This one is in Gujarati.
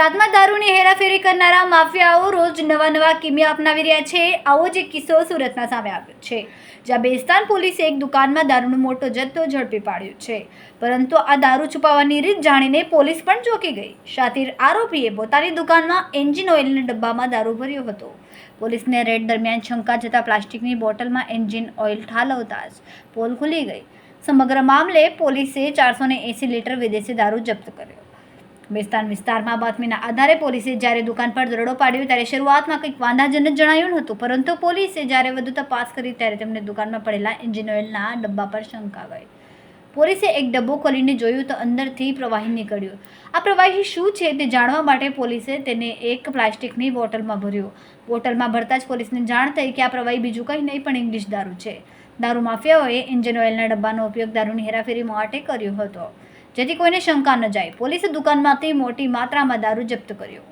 ગુજરાતમાં દારૂની હેરાફેરી કરનારા માફિયાઓ રોજ નવા નવા કિમિયા અપનાવી રહ્યા છે. આવો જ એક કિસ્સો સુરતમાં સામે આવ્યો છે, જ્યાં બેસ્તાન પોલીસે એક દુકાનમાં દારૂનો મોટો જથ્થો ઝડપી પાડ્યો છે. પરંતુ આ દારૂ છુપાવવાની રીત જાણીને પોલીસ પણ ચોંકી ગઈ. શાતિર આરોપીએ પોતાની દુકાનમાં એન્જિન ઓઇલના ડબ્બામાં દારૂ ભર્યો હતો. પોલીસને રેડ દરમિયાન શંકા જતા પ્લાસ્ટિકની બોટલમાં એન્જિન ઓઇલ ઠાલવતા જ પોલ ખુલી ગઈ. સમગ્ર મામલે પોલીસે ચારસો એંસી લીટર વિદેશી દારૂ જપ્ત કર્યો. બેસ્તાન વિસ્તારમાં બાતમીના આધારે પોલીસે જ્યારે દુકાન પર દરોડો પાડ્યો ત્યારે શરૂઆતમાં કંઈક વાંધાજનક જણાયું નહોતું, પરંતુ પોલીસે જ્યારે વધુ તપાસ કરી ત્યારે તેમને દુકાનમાં પડેલા એન્જિન ઓઇલના ડબ્બા પર શંકા ગઈ પોલીસે એક ડબ્બો ખોલીને જોયું તો અંદરથી પ્રવાહી નીકળ્યું. આ પ્રવાહી શું છે તે જાણવા માટે પોલીસે તેને એક પ્લાસ્ટિકની બોટલમાં ભર્યો. બોટલમાં ભરતા જ પોલીસને જાણ થઈ કે આ પ્રવાહી બીજું કંઈ નહીં પણ ઇંગ્લિશ દારૂ છે. દારૂ માફિયાઓએ એન્જિન ઓઇલના ડબ્બાનો ઉપયોગ દારૂની હેરાફેરી માટે કર્યો હતો. જેથી કોઈને શંકા ન જાય. પોલીસે દુકાનમાંથી મોટી માત્રામાં દારૂ જપ્ત કર્યો.